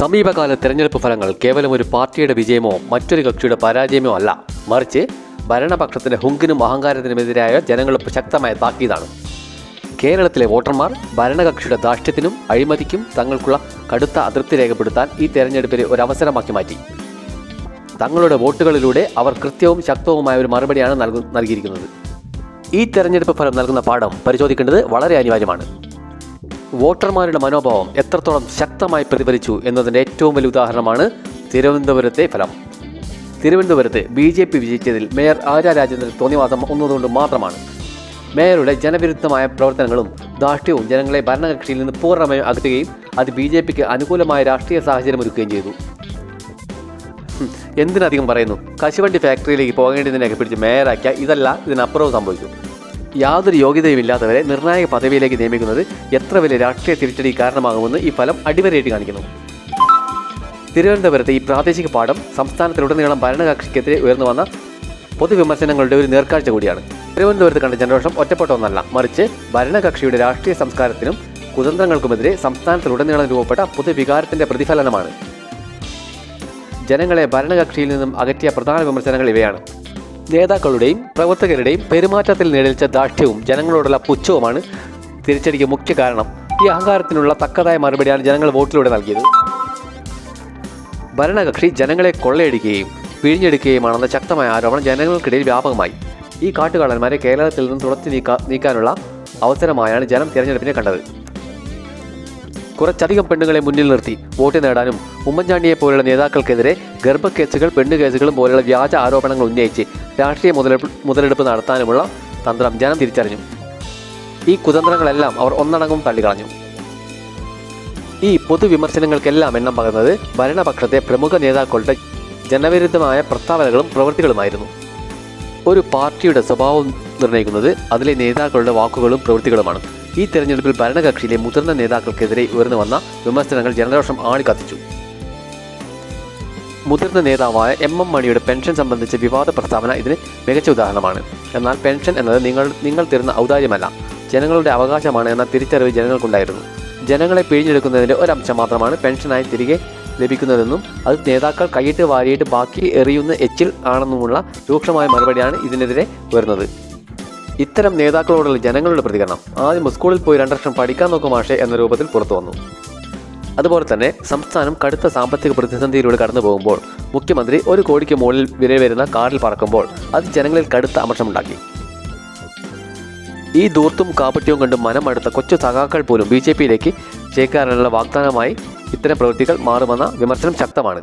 സമീപകാല തെരഞ്ഞെടുപ്പ് ഫലങ്ങൾ കേവലം ഒരു പാർട്ടിയുടെ വിജയമോ മറ്റൊരു കക്ഷിയുടെ പരാജയമോ അല്ല. മറിച്ച് ഭരണപക്ഷത്തിന്റെ ഹുങ്കിനും അഹങ്കാരത്തിനുമെതിരായ ജനങ്ങൾ ശക്തമായ താക്കീതാണ്. കേരളത്തിലെ വോട്ടർമാർ ഭരണകക്ഷിയുടെ ധാർഷ്ട്യത്തിനും അഴിമതിക്കും തങ്ങൾക്കുള്ള കടുത്ത അതൃപ്തി രേഖപ്പെടുത്താൻ ഈ തെരഞ്ഞെടുപ്പിനെ ഒരു അവസരമാക്കി മാറ്റി. തങ്ങളുടെ വോട്ടുകളിലൂടെ അവർ കൃത്യവും ശക്തവുമായ ഒരു മറുപടിയാണ് നൽകു നൽകിയിരിക്കുന്നത്. ഈ തെരഞ്ഞെടുപ്പ് ഫലം നൽകുന്ന പാഠം പരിശോധിക്കേണ്ടത് വളരെ അനിവാര്യമാണ്. വോട്ടർമാരുടെ മനോഭാവം എത്രത്തോളം ശക്തമായി പ്രതിഫലിച്ചു എന്നതിന്റെ ഏറ്റവും വലിയ ഉദാഹരണമാണ് തിരുവനന്തപുരത്തെ ഫലം. തിരുവനന്തപുരത്ത് ബി ജെ പി വിജയിച്ചതിൽ മേയർ ആര്യ രാജേന്ദ്രൻ തോന്നിവാസം ഒന്നതുകൊണ്ട് മാത്രമാണ്. മേയറുടെ ജനവിരുദ്ധമായ പ്രവർത്തനങ്ങളും ധാർഷ്ട്യവും ജനങ്ങളെ ഭരണകക്ഷിയിൽ നിന്ന് പൂർണമായും അകറ്റുകയും അത് ബി ജെ പിക്ക് അനുകൂലമായ രാഷ്ട്രീയ സാഹചര്യം ഒരുക്കുകയും ചെയ്തു. എന്തിനധികം പറയുന്നു? കശുവണ്ടി ഫാക്ടറിയിലേക്ക് പോകേണ്ടതിനൊക്കെ പിടിച്ച് മേയറാക്കിയ ഇതല്ല ഇതിനപ്പുറവും സംഭവിക്കും യാതൊരു യോഗ്യതയുമില്ലാത്തവരെ നിർണായക പദവിയിലേക്ക് നിയമിക്കുന്നത് എത്ര വലിയ രാഷ്ട്രീയ തിരിച്ചടി കാരണമാകുമെന്ന് ഈ ഫലം അടിവരയിട്ട് കാണിക്കുന്നു. തിരുവനന്തപുരത്തെ ഈ പ്രാദേശിക പാഠം സംസ്ഥാനത്തിലുടനീളം ഭരണകക്ഷിക്കെതിരെ ഉയർന്നു വന്ന പൊതുവിമർശനങ്ങളുടെ ഒരു നേർക്കാഴ്ച കൂടിയാണ്. തിരുവനന്തപുരത്ത് കണ്ട ജനരോഷം ഒറ്റപ്പെട്ട ഒന്നല്ല മറിച്ച് ഭരണകക്ഷിയുടെ രാഷ്ട്രീയ സംസ്കാരത്തിനും കുതന്ത്രങ്ങൾക്കുമെതിരെ സംസ്ഥാനത്തിലുടനീളം രൂപപ്പെട്ട പൊതുവികാരത്തിന്റെ പ്രതിഫലനമാണ്. ജനങ്ങളെ ഭരണകക്ഷിയിൽ നിന്നും അകറ്റിയ പ്രധാന വിമർശനങ്ങൾ ഇവയാണ്. നേതാക്കളുടെയും പ്രവർത്തകരുടെയും പെരുമാറ്റത്തിൽ നിഴലിച്ച ദാഷ്ട്യവും ജനങ്ങളോടുള്ള പുച്ഛവുമാണ് തിരിച്ചടിക്ക് മുഖ്യ കാരണം. ഈ അഹങ്കാരത്തിനുള്ള തക്കതായ മറുപടിയാണ് ജനങ്ങൾ വോട്ടിലൂടെ നൽകിയത്. ഭരണകക്ഷി ജനങ്ങളെ കൊള്ളയടിക്കുകയും പിഴിഞ്ഞെടുക്കുകയുമാണെന്ന ശക്തമായ ആരോപണം ജനങ്ങൾക്കിടയിൽ വ്യാപകമായി. ഈ കാട്ടുകാളന്മാരെ കേരളത്തിൽ നിന്ന് നീക്കാൻ നീക്കാനുള്ള അവസരമായാണ് ജനം തിരഞ്ഞെടുപ്പിനെ കണ്ടത്. കുറച്ചധികം പെണ്ണുങ്ങളെ മുന്നിൽ നിർത്തി വോട്ട് നേടാനും ഉമ്മൻചാണ്ടിയെ പോലുള്ള നേതാക്കൾക്കെതിരെ ഗർഭക്കേസുകൾ പെണ്ണുകേസുകളും പോലുള്ള വ്യാജ ആരോപണങ്ങൾ ഉന്നയിച്ച് രാഷ്ട്രീയ മുതലെടുപ്പ് മുതലെടുപ്പ് നടത്താനുമുള്ള തന്ത്രം ജനം തിരിച്ചറിഞ്ഞു. ഈ കുതന്ത്രങ്ങളെല്ലാം അവർ ഒന്നടങ്കം തള്ളിക്കളഞ്ഞു. ഈ പൊതുവിമർശനങ്ങൾക്കെല്ലാം എണ്ണം പകർന്നത് ഭരണപക്ഷത്തെ പ്രമുഖ നേതാക്കളുടെ ജനവിരുദ്ധമായ പ്രസ്താവനകളും പ്രവൃത്തികളുമായിരുന്നു. ഒരു പാർട്ടിയുടെ സ്വഭാവം നിർണയിക്കുന്നത് അതിലെ നേതാക്കളുടെ വാക്കുകളും പ്രവൃത്തികളുമാണ്. ഈ തെരഞ്ഞെടുപ്പിൽ ഭരണകക്ഷിയിലെ മുതിർന്ന നേതാക്കൾക്കെതിരെ ഉയർന്നു വന്ന വിമർശനങ്ങൾ ജനരോഷം ആളിക്കത്തിച്ചു. മുതിർന്ന നേതാവായ എം എം മണിയുടെ പെൻഷൻ സംബന്ധിച്ച വിവാദ പ്രസ്താവന ഇതിന് മികച്ച ഉദാഹരണമാണ്. എന്നാൽ പെൻഷൻ എന്നത് നിങ്ങൾ നിങ്ങൾ തരുന്ന ഔദാര്യമല്ല ജനങ്ങളുടെ അവകാശമാണ് എന്ന തിരിച്ചറിവ് ജനങ്ങൾക്കുണ്ടായിരുന്നു. ജനങ്ങളെ പിഴിഞ്ഞെടുക്കുന്നതിന്റെ ഒരംശം മാത്രമാണ് പെൻഷനായി തിരികെ ലഭിക്കുന്നതെന്നും അത് നേതാക്കൾ കൈയിട്ട് വാരിയിട്ട് ബാക്കി എറിയുന്ന എച്ചിൽ ആണെന്നുമുള്ള രൂക്ഷമായ മറുപടിയാണ് ഇതിനെതിരെ വരുന്നത് ഇത്തരം നേതാക്കളോടുള്ള ജനങ്ങളുടെ പ്രതികരണം. ആദ്യം സ്കൂളിൽ പോയി രണ്ട് വർഷം പഠിക്കാൻ നോക്കും മാഷെ എന്ന രൂപത്തിൽ പുറത്തു വന്നു. അതുപോലെ തന്നെ സംസ്ഥാനം കടുത്ത സാമ്പത്തിക പ്രതിസന്ധിയിലൂടെ കടന്നു പോകുമ്പോൾ മുഖ്യമന്ത്രി ഒരു കോടിക്ക് മുകളിൽ വില വരുന്ന കാറിൽ പറക്കുമ്പോൾ അത് ജനങ്ങളിൽ കടുത്ത അമർഷമുണ്ടാക്കി. ഈ ദൂർത്തും കാപ്പറ്റിയും കണ്ട് മനം അടുത്ത കൊച്ചു സഖാക്കൾ പോലും ബി ജെ പിയിലേക്ക് ചേക്കാനുള്ള വാഗ്ദാനമായി ഇത്തരം പ്രവൃത്തികൾ മാറുമെന്ന വിമർശനം ശക്തമാണ്.